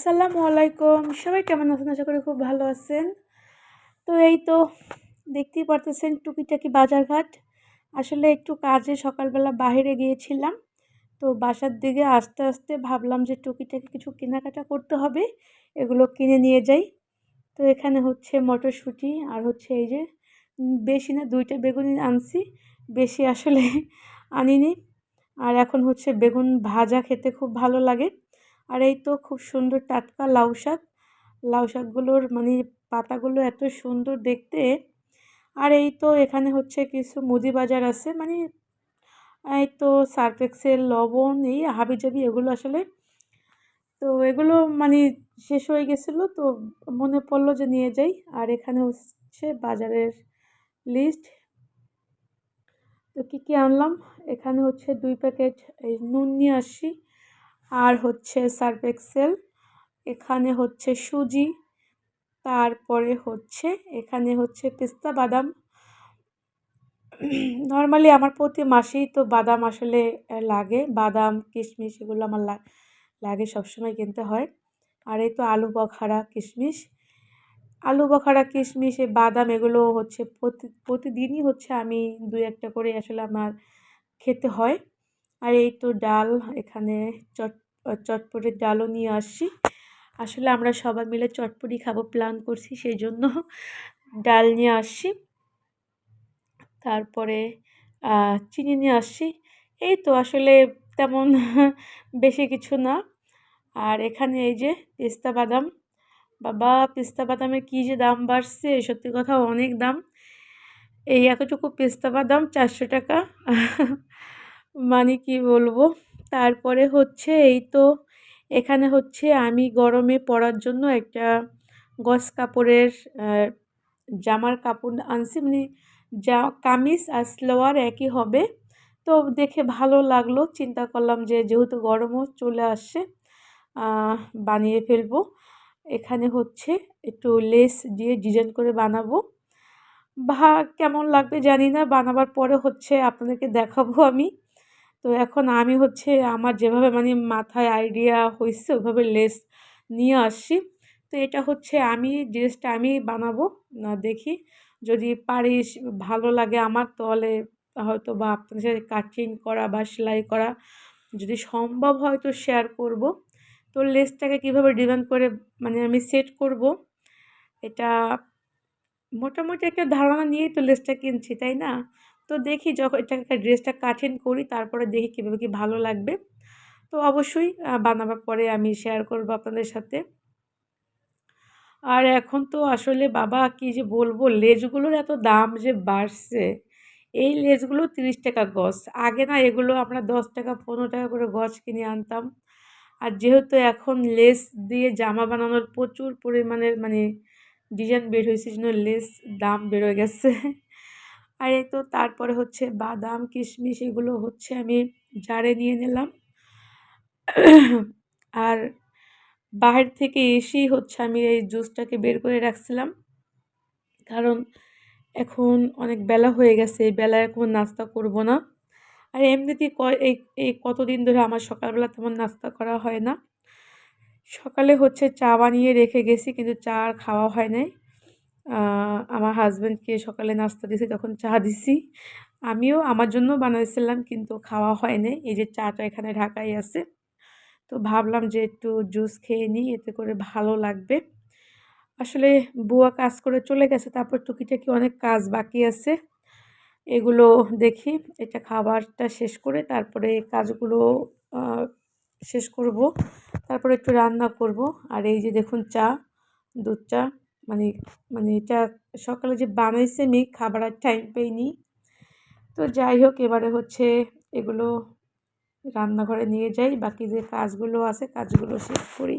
আসসালামু আলাইকুম। সবাই কেমন আছেন? আশা করি খুব ভালো আছেন। তো এই তো দেখতেই পারতেছেন টুকিটাকি বাজারঘাট। আসলে একটু কাজে সকালবেলা বাইরে গিয়েছিলাম। তো বাসার দিকে আস্তে আস্তে ভাবলাম যে টুকিটাকি কিছু কেনাকাটা করতে হবে, এগুলো কিনে নিয়ে যাই। তো এখানে হচ্ছে মটরশুঁটি আর হচ্ছে এই যে বেশি না দুইটা বেগুনি আনছি, বেশি আসলে আনিনি। আর এখন হচ্ছে বেগুন ভাজা খেতে খুব ভালো লাগে। আর এই তো খুব সুন্দর টাটকা লাউ শাক। লাউ শাকগুলোর মানে পাতাগুলো এত সুন্দর দেখতে। আর এই তো এখানে হচ্ছে কিছু মুদি বাজার আছে মানে এই তো সার্ফেক্সের লবণ, এই হাবিজাবি এগুলো আসলে। তো এগুলো মানে শেষ হয়ে গেছিল, তো মনে পড়ল যে নিয়ে যাই। আর এখানে হচ্ছে বাজারের লিস্ট তো কী কী আনলাম? এখানে হচ্ছে দুই প্যাকেট এই নুন নিয়ে আসি আর হচ্ছে সার্ফ এক্সেল এখানে হচ্ছে সুজি, তারপরে হচ্ছে, এখানে হচ্ছে পেস্তা বাদাম। নর্মালি আমার প্রতি মাসেই তো বাদাম আসলে লাগে। বাদাম, কিশমিশ এগুলো আমার লাগে সবসময় কিনতে হয়। আর এই তো আলু বখারা, কিশমিশ। আলু বখারা, কিশমিশ, এই বাদাম এগুলো হচ্ছে প্রতি, প্রতিদিনই হচ্ছে আমি দু একটা করে আসলে আমার খেতে হয়। আর এই তো ডাল, এখানে চট চটপটের ডালও নিয়ে আসছি। আসলে আমরা সবাই মিলে চটপটি খাব, প্ল্যান করছি সেই জন্য ডাল নিয়ে আসছি। তারপরে চিনি নিয়ে আসছি। এই তো আসলে তেমন বেশি কিছু না। আর এখানে এই যে পেস্তা বাদাম। বাবা, পেস্তা বাদামের কী যে দাম বাড়ছে, সত্যি কথা অনেক দাম। এই এতটুকু পেস্তা বাদাম চারশো টাকা। মানে কি বলব? তারপরে হচ্ছে এই তো এখানে হচ্ছে আমি গরমে পরার জন্য একটা গস কাপড়ের জামার কাপড় আনছি। মানে যা কামিজ আর স্লোয়ার একই হবে। তো দেখে ভালো লাগল। চিন্তা করলাম যে যেহেতু গরমও চলে আসছে বানিয়ে ফেলব। এখানে হচ্ছে একটু লেস দিয়ে ডিজাইন করে বানাবো। ভা কেমন লাগবে জানি না। বানাবার পরে হচ্ছে আপনাদেরকে দেখাবো আমি। তো এখন আমি হচ্ছে আমার যেভাবে মানে মাথায় আইডিয়া হয়েছে ওইভাবে লেস নিয়ে আসছি। তো এটা হচ্ছে আমি ড্রেসটা আমি বানাবো, না দেখি। যদি পারিস ভালো লাগে আমার তাহলে হয়তো বা আপনাদের সাথে কাটিং করা বা সেলাই করা যদি সম্ভব হয় তো শেয়ার করব। তো লেসটাকে কীভাবে ডিজাইন করে মানে আমি সেট করব, এটা মোটামুটি একটা ধারণা নিয়েই তো লেসটা কিনছি, তাই না? তো দেখি যখন এটাকে ড্রেসটা কাঠিন করি, তারপরে দেখি কীভাবে কি ভালো লাগবে। তো অবশ্যই বানাবার পরে আমি শেয়ার করব আপনাদের সাথে। আর এখন তো আসলে বাবা, কি যে বলব, লেজগুলোর এত দাম যে বাড়ছে। এই লেজগুলো তিরিশ টাকা গছ আগে না এগুলো আমরা দশ টাকা, পনেরো টাকা করে গছ কিনে আনতাম। আর যেহেতু এখন লেস দিয়ে জামা বানানোর প্রচুর পরিমাণের মানে ডিজাইন বের হয়েছে জন্য লেস দাম বেরোয় গেছে। আর এই তো তারপরে হচ্ছে বাদাম, কিশমিশ এগুলো হচ্ছে আমি জারে নিয়ে নিলাম। আর বাহির থেকে এসেই হচ্ছে আমি এই জুসটাকে বের করে রাখছিলাম। কারণ এখন অনেক বেলা হয়ে গেছে, এই বেলায় এখন নাস্তা করব না। আর এমনিতেই এই এই কতদিন ধরে আমার সকালবেলা তেমন নাস্তা করা হয় না। সকালে হচ্ছে চা বানিয়ে রেখে গেছি, কিন্তু চা আর খাওয়া হয় নাই। আমার হাজব্যান্ডকে সকালে নাস্তা দিয়েছি, তখন চা দিছি। আমিও আমার জন্য বানাইছিলাম, কিন্তু খাওয়া হয় হয়নি। এই যে চাটা এখানে ঢাকাই আছে। তো ভাবলাম যে একটু জুস খেয়ে নিই, এতে করে ভালো লাগবে। আসলে বুয়া কাজ করে চলে গেছে, তারপর টুকিটাকি অনেক কাজ বাকি আছে। এগুলো দেখি, এটা খাবারটা শেষ করে তারপরে কাজগুলো শেষ করব। তারপরে একটু রান্না করব। আর এই যে দেখুন চা, দুধ চা। মানে মানে এটা সকালে যে বানাইছে মেয়ে খাবার আর টাইম পেয়নি তো যাই হোক, এবারে হচ্ছে এগুলো রান্নাঘরে নিয়ে যাই, বাকি যে কাজগুলো আছে, কাজগুলো শেষ করি।